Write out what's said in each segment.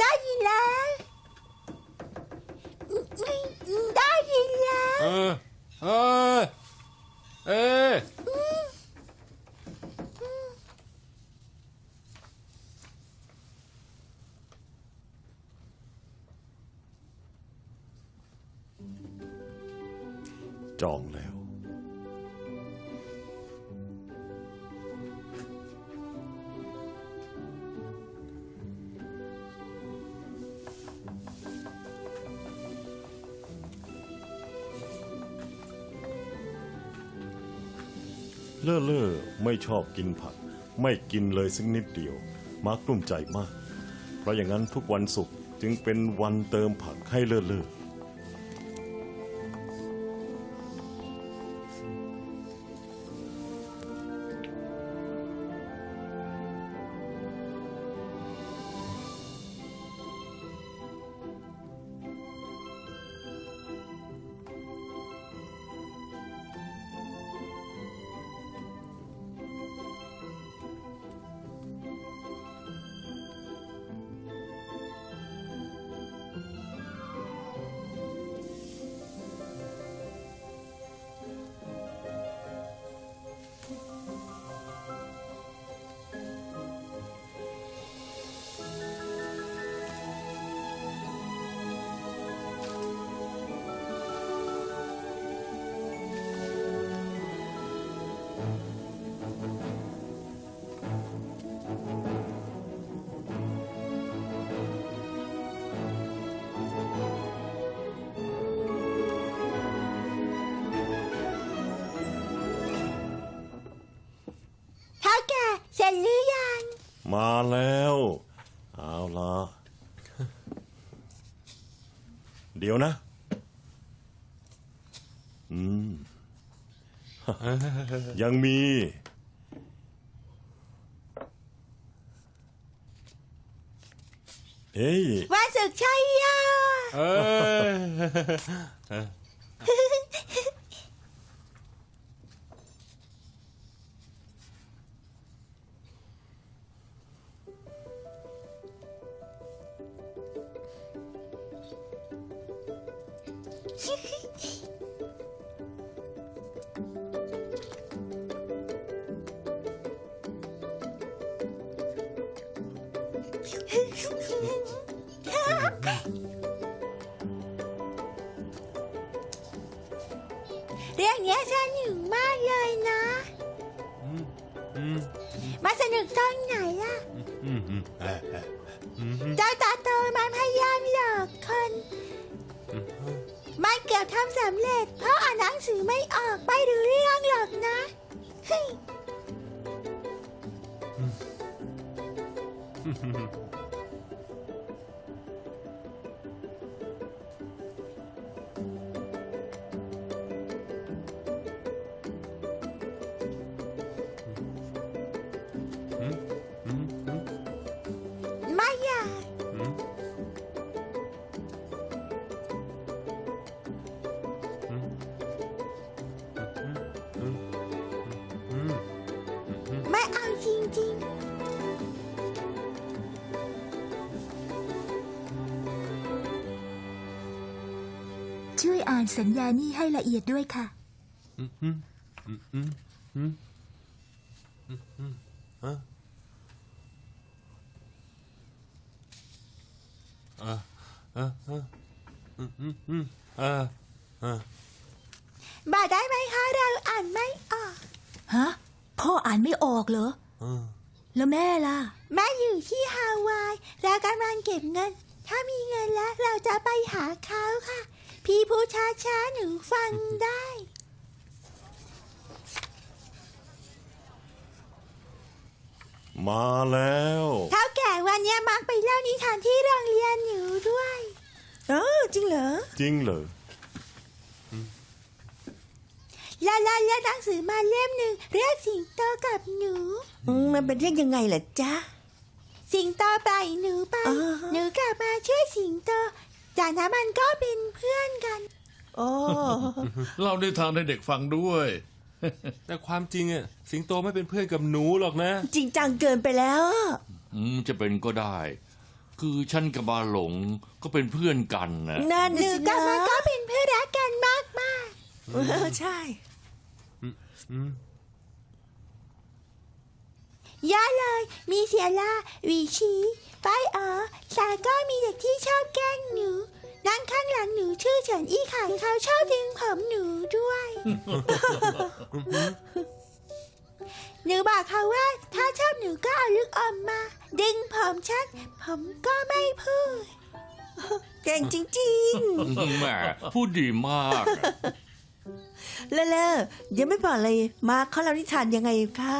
ได้ยินแล้วได้ เล่อเล่อไม่ชอบกินผัก ไม่กินเลยสักนิดเดียว มาร์กกลุ้มใจมาก เพราะอย่างนั้นทุกวันศุกร์จึงเป็นวันเติมผักให้เล่อเล่อ มาแล้ว เอาละเดี๋ยวนะ อืม ยังมี เฮ้ยวันศึกชัยยาเออ มาสนุกตรงไหนล่ะเจ้าตาโตมันพยายามหลอกคนมันเกือบทำสำเร็จ เพราะอ่านหนังสือไม่ออกไปดูเรื่องหรอกนะ ไม่เอาจริงช่วยอ่านสัญญานี้ให้ละเอียดด้วยค่ะเออ ๆ บอกได้ไหมคะ เราอ่านไม่ออก ฮะ พ่ออ่านไม่ออกเหรอแล้วแม่ล่ะ แม่อยู่ที่ฮาวาย เรากำลังเก็บเงิน ถ้ามีเงินแล้วเราจะไปหาเขาค่ะ พี่ผู้ช้าช้าๆหนูฟังได้ มาแล้ว เท่าแก่วันเนี้ยมักไปเล่านิทานที่โรงเรียนหนูด้วย เออจริงเหรอ จริงเหรอ ลาลาเลือกหนังสือมาเล่มหนึ่งเรียกสิงโตกับหนู อืมมันเป็นเรื่องยังไงล่ะจ๊ะ สิงโตปล่อยหนูไปอ่าฮะหนูกลับมาช่วยสิงโตจากนั้นมันก็เป็นเพื่อนกัน โอ้เล่านิทานให้เด็กฟังด้วย แต่ความจริงอะสิงโตไม่เป็นเพื่อนกับหนูหรอกนะ จริงจังเกินไปแล้วอืมจะเป็นก็ได้ คือฉันกับบาหลงก็เป็นเพื่อนกันนะนั่นหนูสิกับนะมันก็เป็นเพื่อนรักกันมากมากเออใช่ ๆย่าเลย มีเสียลาวีชีไปเอ๋อสายก็มีเด็กที่ชอบแกล้งหนูนั่งข้างหลังหนูชื่อเฉินอี้ขังเขาชอบดึงผมหนูด้วย หนูบอกเขาว่าถ้าชอบหนูก็เอาลูกอมมา ดึงผมฉัน ผมก็ไม่พูด เก่งจริงแหมพูดดีมาก เลอะเลอะยังไม่บอกเลยมาเขาเล่านิทานยังไงคะ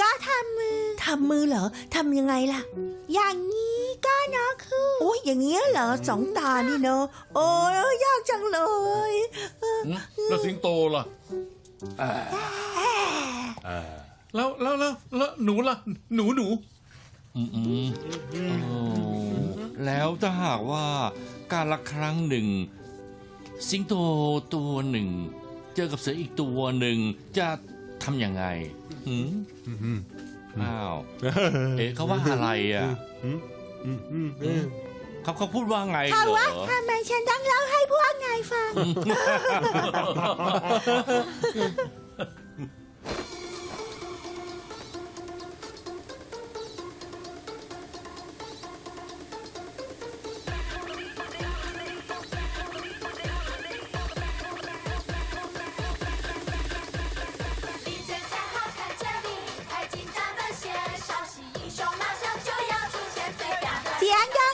ก็ทำมือทำมือเหรอทำยังไงล่ะ อย่างนี้ก็เนาะคือโอ้ยอย่างเงี้ยเหรอสองตานี่เนาะโอ้ยยากจังเลยแล้วสิงโตล่ะแล้วแล้วแล้วแล้วหนูล่ะ หนูหนูอืมอืมโอ้แล้วถ้าหากว่าการละครั้งหนึ่ง สิงโตตัวหนึ่ง เจอกับเสืออีกตัวหนึ่งจะทำยังไงหืมอ้าว เอ๊ะเขาว่าอะไรอะเขาเขาพูดว่าไงเขาเหรว่าอทำไมฉันต้องเล่าให้พวกนายฟัง Yeah.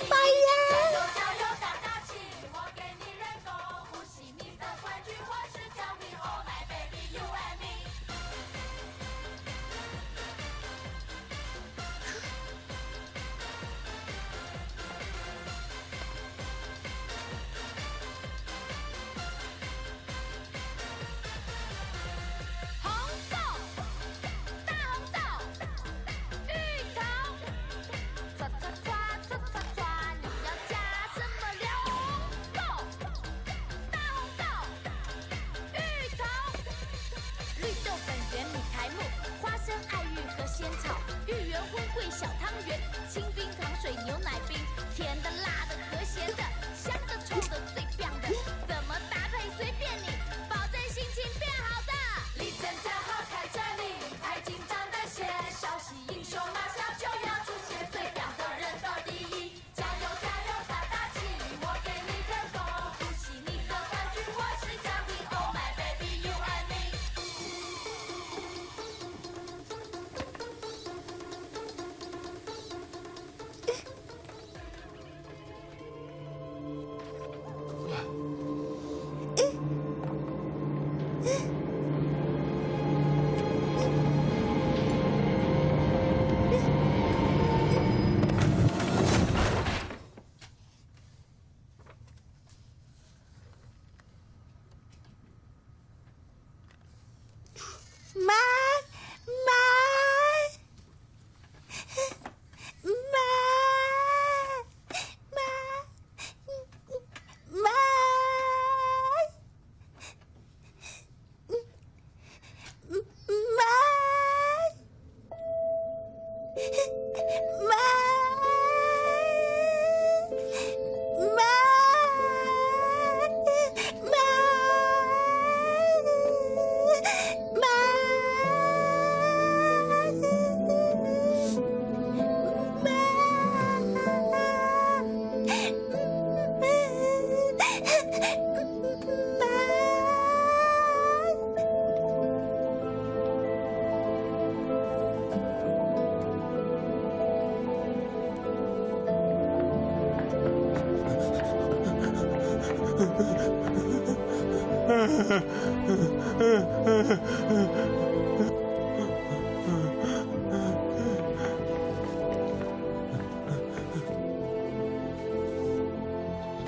ท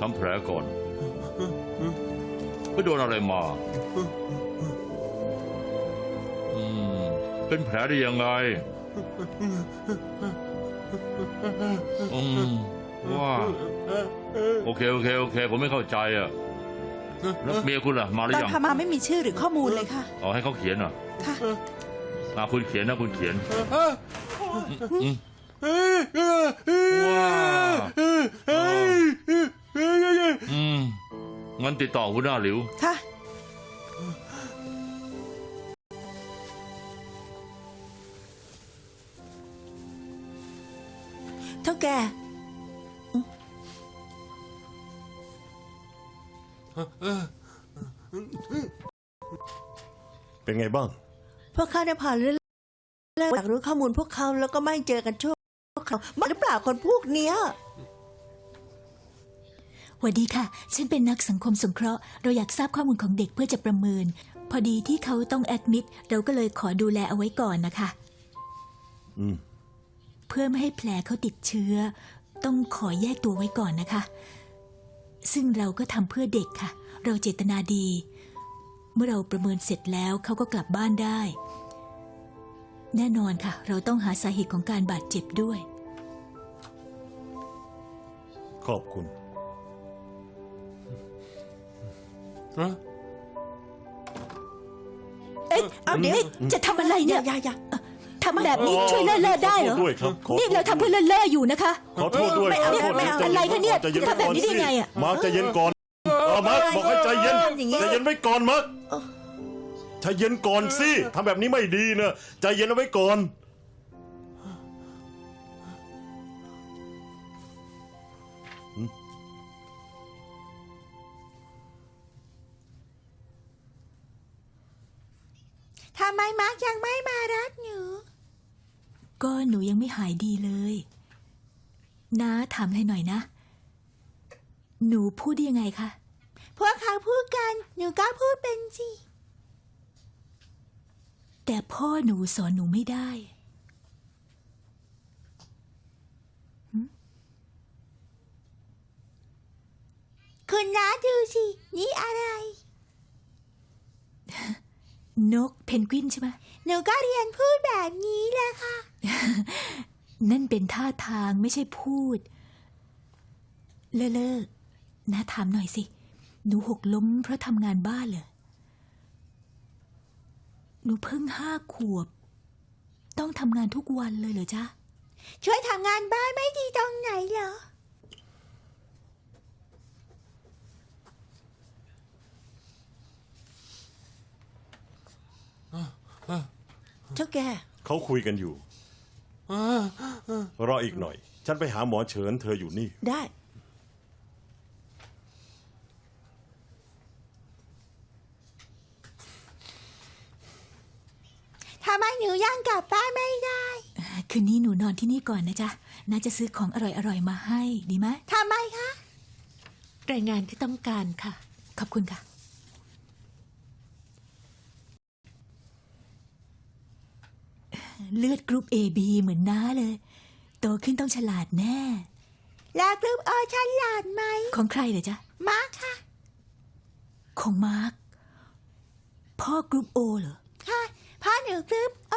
ำแผลก่อนไปโดนอะไรมา อืม เป็นแผลได้ยังไง อืม ว่า โอเค โอเค โอเค ผมไม่เข้าใจอะ แล้วเมียคุณล่ะมาหรือยังพามาไม่มีชื่อหรือข้อมูลเลยค่ะอ๋อให้เขาเขียนอะค่ะ มาคุณเขียนนะคุณเขียนว้าวอืมงั้นติดต่อคุณหน้าหลิว ค่ะ เท่าแก่ เป็นไงบ้าง พวกเขาได้ผ่านเรื่องอยากรู้ข้อมูลพวกเขาแล้วก็ไม่เจอกันชั่วคราวบ้าหรือเปล่าคนพวกเนี้ยหวัสดีค่ะ ฉันเป็นนักสังคมสงเคราะห์ เราอยากทราบข้อมูลของเด็กเพื่อจะประเมิน พอดีที่เขาต้องแอดมิด เราก็เลยขอดูแลเอาไว้ก่อนนะคะ อืม เพื่อไม่ให้แผลเขาติดเชื้อ ต้องขอแยกตัวไว้ก่อนนะคะ ซึ่งเราก็ทำเพื่อเด็กค่ะ เราเจตนาดี เมื่อเราประเมินเสร็จแล้วเขาก็กลับบ้านได้ แน่นอนค่ะ เราต้องหาสาเหตุของการบาดเจ็บด้วย ขอบคุณฮะ เอ๊ะเอาเดี๋ยวจะทำอะไรอเนี่ยย่าอย่าอย่า ทำแบบนี้ช่วยเลิกเลิกได้เหรอขอโทษด้วยครับขอโทษนี่เราทำเพื่อเลิกเลิกอยู่นะคะ ขอโทษด้วยไม่เอาขอโทษไม่เอาใจอะไรคะเนี่ยใจเย็นทำแบบนี้ได้ก่อไงอะ มาร์คใจเย็นก่อนเออมาร์คบอกให้ใจเย็นอย่างงี้ใจเย็นไว้ก่อนมาร์คใจเย็นก่อนสิทำแบบนี้ไม่ดีนะใจเย็นเอาไว้ก่อน ทำไมมาร์กยังไม่มารับหนู ก็หนูยังไม่หายดีเลยน้าถามอะไรหน่อยนะ หนูพูดได้ยังไงคะ พวกเขาพูดกัน หนูก็พูดเป็นสิ แต่พ่อหนูสอนหนูไม่ได้ คุณน้าดูสิ นี่อะไร นกเพนกวินใช่ไหมหนูก็เรียนพูดแบบนี้แหละค่ะ นั่นเป็นท่าทางไม่ใช่พูด เลอะเลอะน้าถามหน่อยสิ หนูหกล้มเพราะทำงานบ้านเหรอ หนูเพิ่งห้าขวบ ต้องทำงานทุกวันเลยเหรอจ๊ะ ช่วยทำงานบ้านไม่ดีตรงไหนเหรอ เท่าแก่เขาคุยกันอยู่ รออีกหน่อย ฉันไปหาหมอเฉินเธออยู่นี่ ได้ ทำไมหนูยังกลับบ้านไม่ได้ คืนนี้หนูนอนที่นี่ก่อนนะจ๊ะน้าจะซื้อของอร่อยๆมาให้ดีไหมทำไมคะ รายงานที่ต้องการค่ะ ขอบคุณค่ะ เลือดกรุ๊ป AB เหมือนน้าเลย โตขึ้นต้องฉลาดแน่ แล้วกรุ๊ปโอฉลาดไหม ของใครเหรอจ๊ะ มาร์คค่ะ ของมาร์คพ่อกรุ๊ปโอเหรอ ค่ะพ่อหนูกรุ๊ปโอ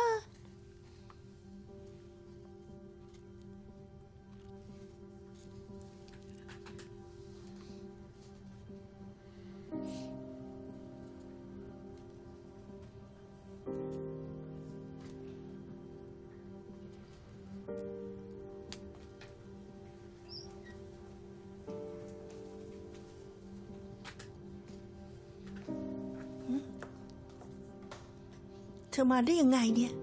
ธอมาได้ยังไงเนี่ย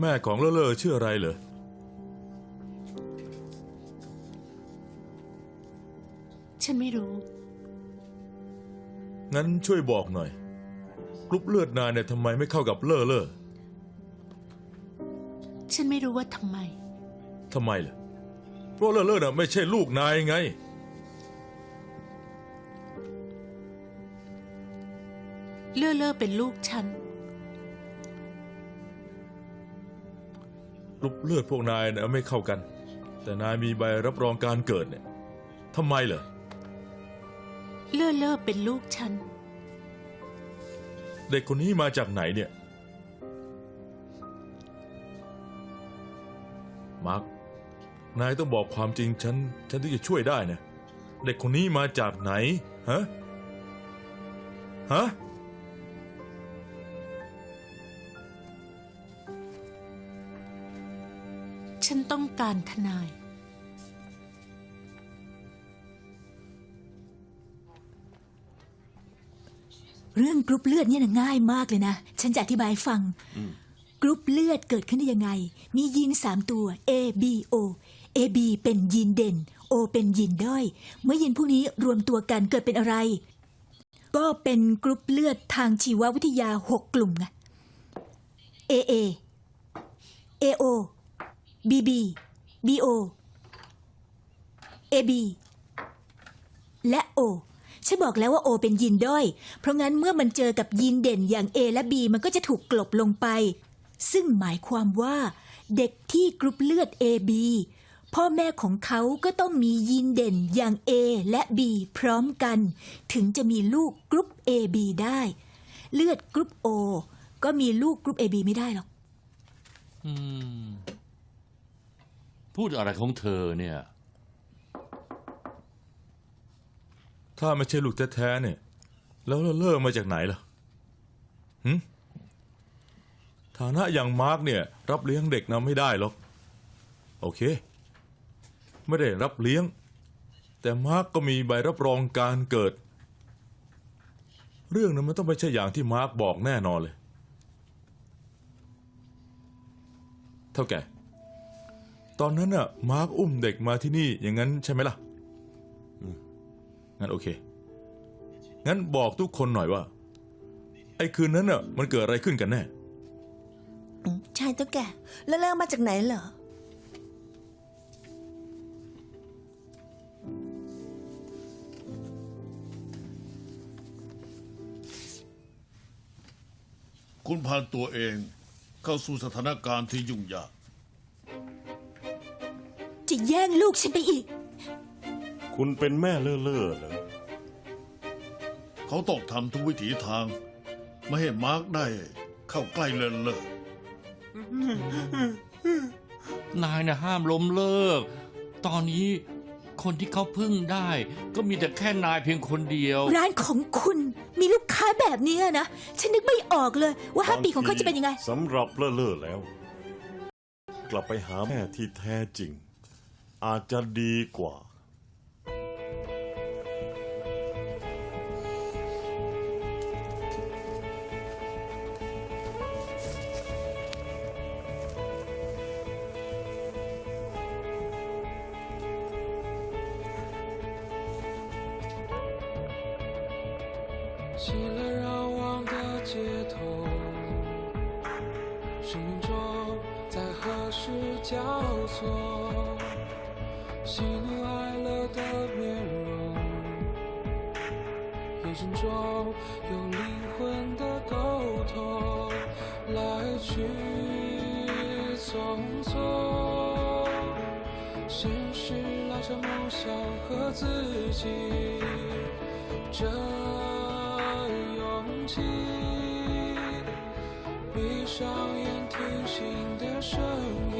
แม่ของเลอะเลอะชื่ออะไรเหรอ ฉันไม่รู้ งั้นช่วยบอกหน่อย กรุ๊ปเลือดนายเนี่ยทำไมไม่เข้ากับเลอะเลอะฉัน ไม่รู้ว่าทำไม ทำไมล่ะ เพราะเลอะเลอะน่ะไม่ใช่ลูกนายไง เลื่อเลื่อเป็นลูกฉันกรุ๊ปเลือดพวกนายน่ะไม่เข้ากัน แต่นายมีใบรับรองการเกิดเนี่ยทำไมเหรอ เลื่อเลื่อเป็นลูกฉัน เด็กคนนี้มาจากไหนเนี่ยาร์คนายต้องบอกความจริงฉัน ฉันถึงจะช่วยได้นะ เด็กคนนี้มาจากไหน ฮะ ฮะ ฉันต้องการทนาย เรื่องกรุ๊ปเลือดเนี่ยง่ายมากเลยนะ ฉันจะอธิบายฟัง กรุ๊ปเลือดเกิดขึ้นได้ยังไง มียีนสามตัว A B O A B เป็นยีนเด่น O เป็นยีนด้อย เมื่อยีนพวกนี้รวมตัวกันเกิดเป็นอะไร ก็เป็นกรุ๊ปเลือดทางชีววิทยาหกกลุ่มไง A A A O B B B O A B และ O ฉันบอกแล้วว่า O เป็นยีนด้อย เพราะงั้นเมื่อมันเจอกับยีนเด่นอย่าง A และ B มันก็จะถูกกลบลงไป ซึ่งหมายความว่า เด็กที่กรุ๊ปเลือด AB พ่อแม่ของเขาก็ต้องมียีนเด่นอย่าง A และ B พร้อมกัน ถึงจะมีลูกกรุ๊ป AB ได้ เลือดกรุ๊ป O ก็มีลูกกรุ๊ป AB ไม่ได้หรอก อืม พูดอะไรของเธอเนี่ย ถ้าไม่ใช่ลูกแท้ๆเนี่ย แล้วเลอร์มาจากไหนล่ะหืม ฐานะอย่างมาร์กเนี่ยรับเลี้ยงเด็กนะไม่ได้หรอก โอเค ไม่ได้รับเลี้ยง แต่มาร์กก็มีใบรับรองการเกิด เรื่องนั้นมันต้องไม่ใช่อย่างที่มาร์กบอกแน่นอนเลย เท่าแก่ ตอนนั้นน่ะมาร์กอุ้มเด็กมาที่นี่อย่างนั้นใช่ไหมล่ะงั้นโอเค งั้นบอกทุกคนหน่อยว่า ไอ้คืนนั้นน่ะมันเกิดอะไรขึ้นกันแน่ อืมใช่ตัวแกแล้วเริ่มมาจากไหนเหรอ คุณพานตัวเองเข้าสู่สถานการณ์ที่ยุ่งยาก จะแย่งลูกฉันไปอีก คุณเป็นแม่เล่อๆเหรอเขาต้องทำทุกวิถีทาง ไม่ให้มาร์กได้เข้าใกล้เลินเลย นายนะห้ามล้มเลิก ตอนนี้คนที่เขาพึ่งได้ ก็มีแต่แค่นายเพียงคนเดียว ร้านของคุณมีลูกค้าแบบเนี้ยนะ ฉันนึกไม่ออกเลยว่าห้าปีของเขาจะเป็นยังไง สำหรับเล่อๆแล้ว กลับไปหาแม่ที่แท้จริง อาจจะดีกว่า 喜怒哀乐的面容，眼神中有灵魂的沟通，来去匆匆，现实拉扯梦想和自己。这勇气，闭上眼听心的声音。